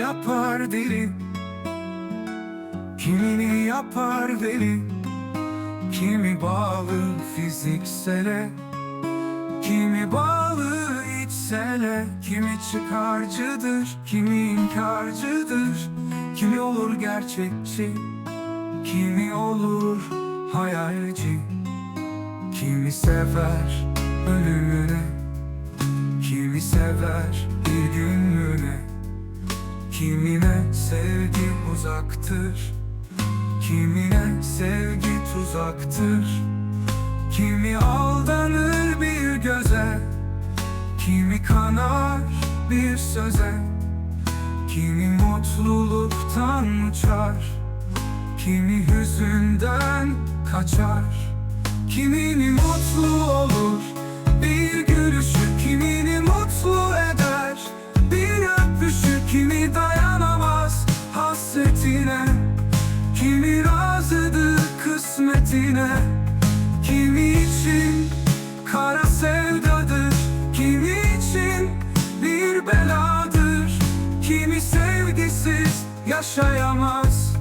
yapar deli? Kimini yapar deli? Kimi bağlı fiziksele? Kimi bağlı içsele? Kimi çıkarcıdır Kimi inkarcıdır? Kimi olur gerçekçi? Kimi olur hayalci? Kimi sever ölümüne Kimine sevgi uzaktır Kimine sevgi tuzaktır. Kimi aldanır bir göze Kimi kanar bir söze. Kimi mutluluktan uçar Kimi hüzünden kaçar. Kimini mutlu olur Kimi razıdır kısmetine? Kimi için kara sevdadır? Kimi için bir beladır? Kimi sevgisiz yaşayamaz?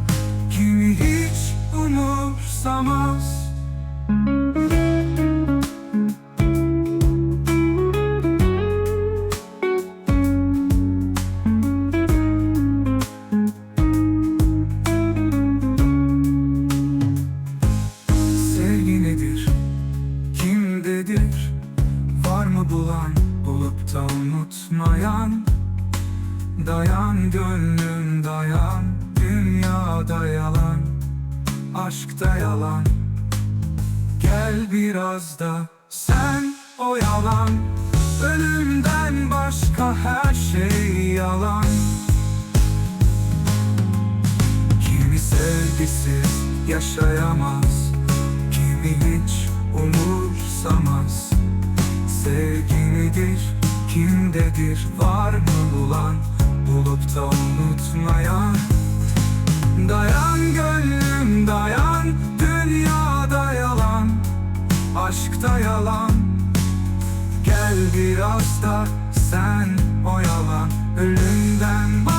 Kimi hiç umursamaz bulan, bulup da unutmayan? Dayan gönlüm dayan, dünyada yalan, aşkta yalan. Gel biraz da sen oyalan, ölümden başka her şey yalan. Kimi sevgisiz yaşayamaz nedir, kimdedir Var mı bulan, bulup da unutmayan? Dayan gönlüm dayan Dünyada yalan Aşkta yalan. Gel biraz da sen oyalan Ölümden başka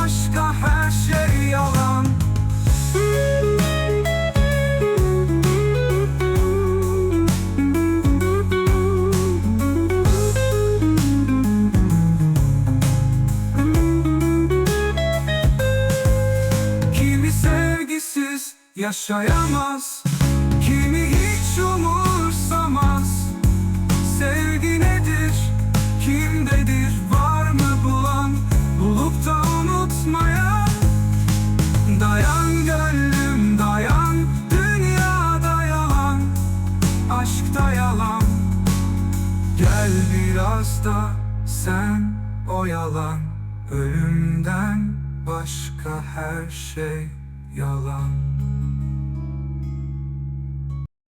yaşayamaz Kimi hiç umursamaz. Sevgi nedir, kimdedir Var mı bulan, bulup da unutmayan. Dayan gönlüm dayan Dünyada yalan. Aşkta yalan. Gel biraz da sen oyalan. Ölümden başka her şey yalan